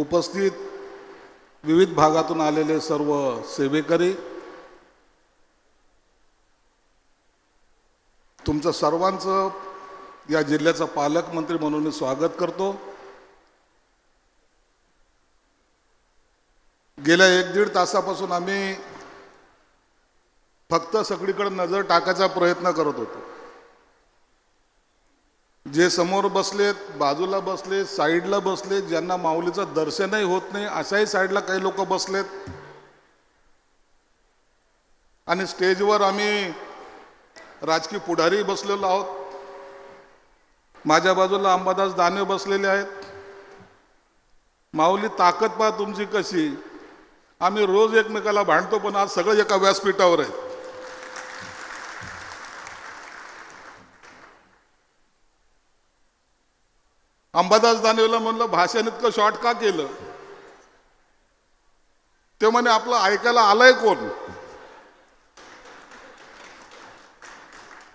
उपस्थित विविध भागातून आलेले सर्व सेवेकरी तुमचं सर्वांचं या जिल्ह्याचा पालकमंत्री म्हणून मी स्वागत करतो. गेल्या एक दीड तासापासून आम्ही फक्त सगळीकडे नजर टाकायचा प्रयत्न करत होतो. जे समोर बसलेत बाजूला बसलेत साईडला बसलेत ज्यांना माऊलीचं दर्शनही होत नाही अशाही साईडला काही लोक बसलेत. आणि स्टेजवर आम्ही राजकीय पुढारी बसलेलो आहोत. माझ्या बाजूला अंबादास दानवे बसलेले आहेत. माऊली ताकद पहा तुमची कशी. आम्ही रोज एकमेकाला भांडतो पण आज सगळं एका व्यासपीठावर आहे अंबादास दानवेला म्हणलं भाषण इतकं शॉर्ट का केलं? ते म्हणे आपलं ऐकायला आलंय कोण?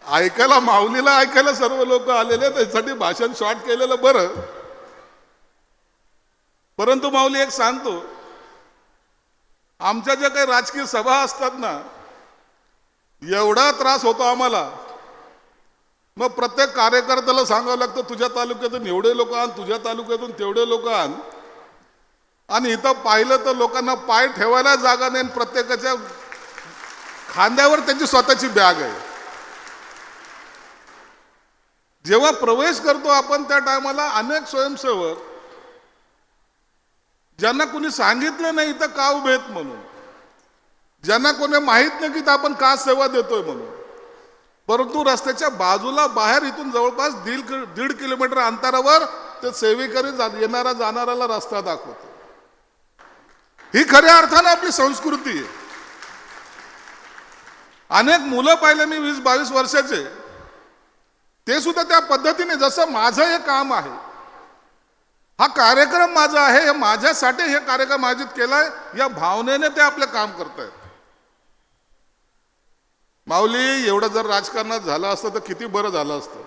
ऐकायला माऊलीला ऐकायला सर्व लोक आलेले त्यासाठी भाषण शॉर्ट केलेलं बरं. परंतु माऊली एक सांगतो आमच्या ज्या काही राजकीय सभा असतात ना एवढा त्रास होतो आम्हाला. मग प्रत्येक कार्यकर्त्याला सांगावं लागतं तुझ्या तालुक्यातून एवढे लोक आण तुझ्या तालुक्यातून तेवढे लोक आण. आणि इथं पाहिलं तर लोकांना पाय ठेवायला जागा नाही आणि प्रत्येकाच्या खांद्यावर त्यांची स्वतःची बॅग आहे. जेव्हा प्रवेश करतो आपण त्या टायमाला अनेक स्वयंसेवक ज्यांना कुणी सांगितलं नाही इथं का उभेत म्हणून ज्यांना कोणी माहीत नाही की आपण का सेवा देतोय म्हणून परंतु रस्त्याच्या बाजूला बाहेर इथून जवळपास दीड दीड किलोमीटर अंतरावर ते सेवेकरी जा- येणारा जाणाऱ्याला रस्ता दाखवतो. ही खऱ्या अर्थानं आपली संस्कृती आहे. अनेक मुलं पाहिले मी वीस बावीस वर्षाचे. ते सुद्धा त्या पद्धतीने जसं माझं हे काम आहे हा कार्यक्रम माझा आहे हे माझ्यासाठी हे कार्यक्रम आयोजित केलाय या भावनेने ते आपलं काम करतायत. माऊली एवढं जर राजकारणात झालं असतं तर किती बरं झालं असतं.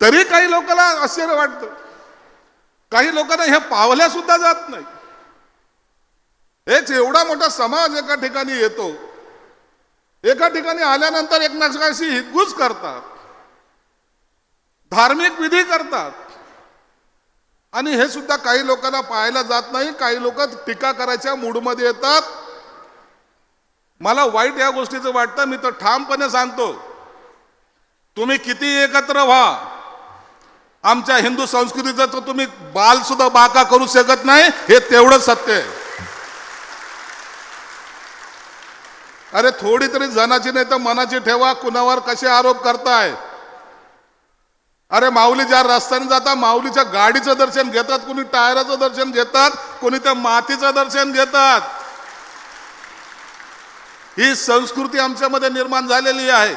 तरी काही लोकांना आश्चर्य वाटतं. काही लोकांना ह्या पावल्या सुद्धा जात नाही. एक एवढा मोठा समाज एका ठिकाणी येतो. एका ठिकाणी आल्यानंतर एकमेकांशी हितगुज करतात. धार्मिक विधी करतात. आणि हे सुद्धा काही लोकांना पाहायला जात नाही. काही लोक टीका करायच्या मूडमध्ये येतात. मला वाईट या गोष्टीचं वाटतं. मी तर ठामपणे सांगतो. तुम्ही किती एकत्र व्हा. आमच्या हिंदू संस्कृतीचं तर तुम्ही बाल सुद्धा बाका करू शकत नाही. हे तेवढंच सत्य आहे. अरे थोडी तरी जनाची नाही तर मनाची ठेवा. कुणावर कसे आरोप करताय? अरे माऊली ज्या रस्त्याने जातात माऊलीच्या गाडीचं दर्शन घेतात कोणी टायराचं दर्शन घेतात कोणी त्या मातीचं दर्शन घेतात. ही संस्कृती आमच्यामध्ये निर्माण झालेली आहे.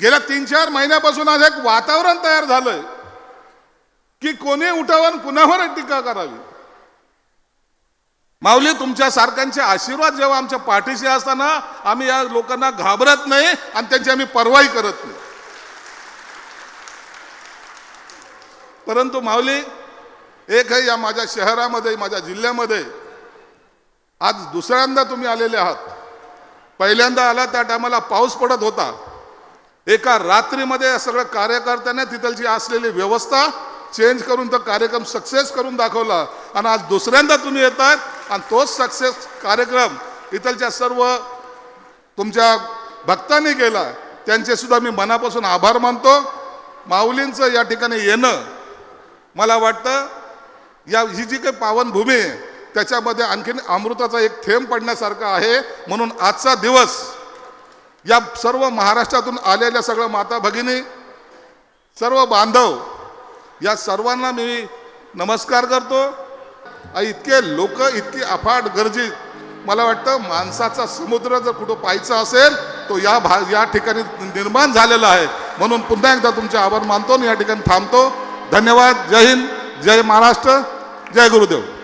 गेल्या तीन चार महिन्यापासून आज एक वातावरण तयार झालंय की कोणी उठावून कुणावर टीका करावी. माऊली तुमच्या सारख्यांचे आशीर्वाद जेव्हा आमच्या पाठीशी असताना आम्ही या लोकांना घाबरत नाही आणि त्यांची आम्ही परवाही करत नाही. परंतु माऊली एक आहे या माझ्या शहरामध्ये माझ्या जिल्ह्यामध्ये. आज दुसऱ्यांदा तुम्ही आलेले आहात. पहिल्यांदा आला त्या टायमाला पाऊस पडत होता. एका रात्रीमध्ये सगळ्या कार्यकर्त्याने तिथलची असलेली व्यवस्था चेंज करून तो कार्यक्रम सक्सेस करून दाखवला. आणि आज दुसऱ्यांदा तुम्ही येतात आणि तोच सक्सेस कार्यक्रम इथलच्या सर्व तुमच्या भक्तांनी केला. त्यांचे सुद्धा मी मनापासून आभार मानतो. माऊलींचं या ठिकाणी येणं मला वाटतं या ही जी काही पावनभूमी आहे त्याच्यामध्ये आणखीन अमृताचा एक थेंब पडण्यासारखा आहे. म्हणून आजचा दिवस या सर्व महाराष्ट्रातून आलेल्या सगळ्या माता भगिनी सर्व बांधव या सर्वांना मी नमस्कार करतो. इतके लोक इतकी अफाट गर्जी मला वाटतं माणसाचा समुद्र जर कुठं पाहायचा असेल तो या भा या ठिकाणी निर्माण झालेला आहे. म्हणून पुन्हा एकदा तुमचे आभार मानतो आणि या ठिकाणी थांबतो. धन्यवाद. जय हिंद. जय महाराष्ट्र. जय गुरुदेव.